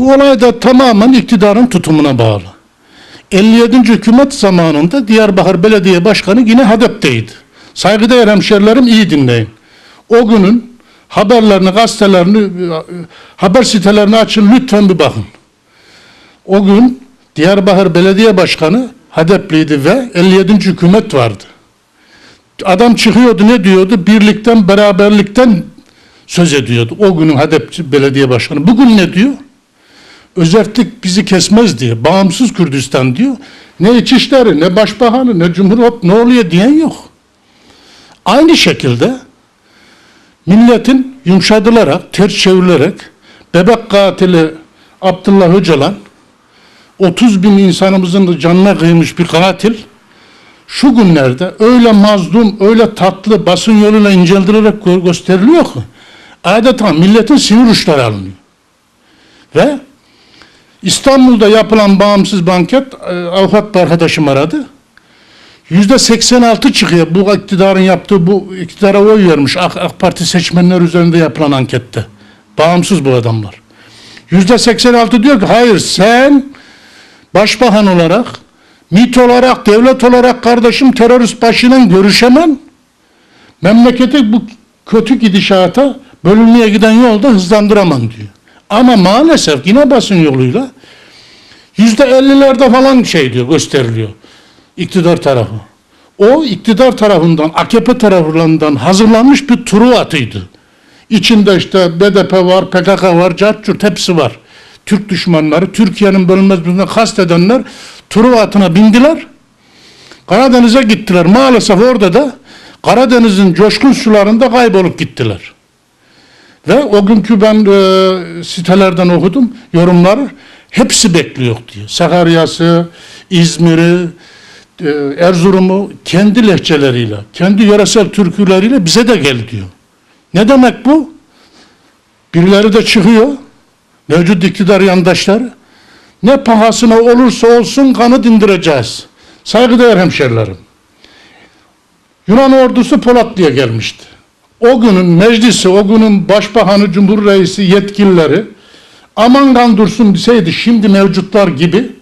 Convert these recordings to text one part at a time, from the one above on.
Bu olay da tamamen iktidarın tutumuna bağlı. 57. hükümet zamanında Diyarbakır Belediye Başkanı yine HDP'teydi. Saygıdeğer hemşerilerim iyi dinleyin. O günün haberlerini, gazetelerini, haber sitelerini açın lütfen bir bakın. O gün Diyarbakır Belediye Başkanı HDP'liydi ve 57. hükümet vardı. Adam çıkıyordu ne diyordu? Birlikten, beraberlikten söz ediyordu. O günün HDP belediye başkanı. Bugün ne diyor? Özellik bizi kesmez diye. Bağımsız Kürdistan diyor. Ne İçişleri, ne Başbakanı, ne Cumhurbaşkanı ne oluyor diyen yok. Aynı şekilde milletin yumuşatılarak, ters çevrilerek bebek katili Abdullah Öcalan 30 bin insanımızın canına kıymış bir katil şu günlerde öyle mazlum, öyle tatlı basın yoluyla incelilerek gö- gösteriliyor ki adeta milletin sinir uçları alınıyor. Ve İstanbul'da yapılan bağımsız banket e, avukat bir arkadaşım aradı. Yüzde 86 çıkıyor bu iktidarın yaptığı bu iktidara oy vermiş AK, AK Parti seçmenler üzerinde yapılan ankette. Bağımsız bu adamlar. Yüzde 86 diyor ki hayır sen başbakan olarak MİT olarak, devlet olarak kardeşim terörist başıyla görüşemem. Memleketi bu kötü gidişata bölünmeye giden yolda hızlandıramam diyor. Ama maalesef yine basın yoluyla yüzde ellilerde falan şey diyor gösteriliyor iktidar tarafı. O iktidar tarafından, AKP tarafından hazırlanmış bir Truvat'ıydı. İçinde işte BDP var, PKK var, Cartçurt hepsi var. Türk düşmanları, Türkiye'nin bölünmez bütününe kastedenler Truvat'ına bindiler. Karadeniz'e gittiler. Maalesef orada da Karadeniz'in coşkun sularında kaybolup gittiler. Ve o günkü ben e, sitelerden okudum yorumları. Hepsi bekliyor diyor. Sakarya'sı, İzmir'i, e, Erzurum'u kendi lehçeleriyle, kendi yöresel türküleriyle bize de gel diyor. Ne demek bu? Birileri de çıkıyor. Mevcut iktidar yandaşları. Ne pahasına olursa olsun kanı dindireceğiz. Saygıdeğer hemşerilerim. Yunan ordusu Polatlı'ya gelmişti. O günün meclisi, o günün başbakanı, cumhurreisi, yetkilileri aman kan dursun deseydi şimdi mevcutlar gibi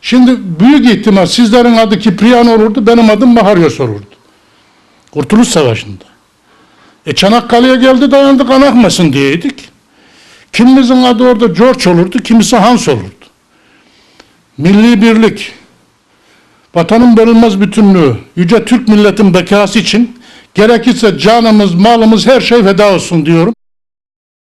şimdi büyük ihtimal sizlerin adı Kipriyan olurdu, benim adım Maharyos olurdu. Kurtuluş Savaşı'nda. E Çanakkale'ye geldi dayandı kan akmasın diyeydik. Kimimizin adı orada George olurdu, kimisi Hans olurdu. Milli birlik, vatanın bölünmez bütünlüğü, yüce Türk milletin bekası için gerekirse canımız, malımız her şey feda olsun diyorum.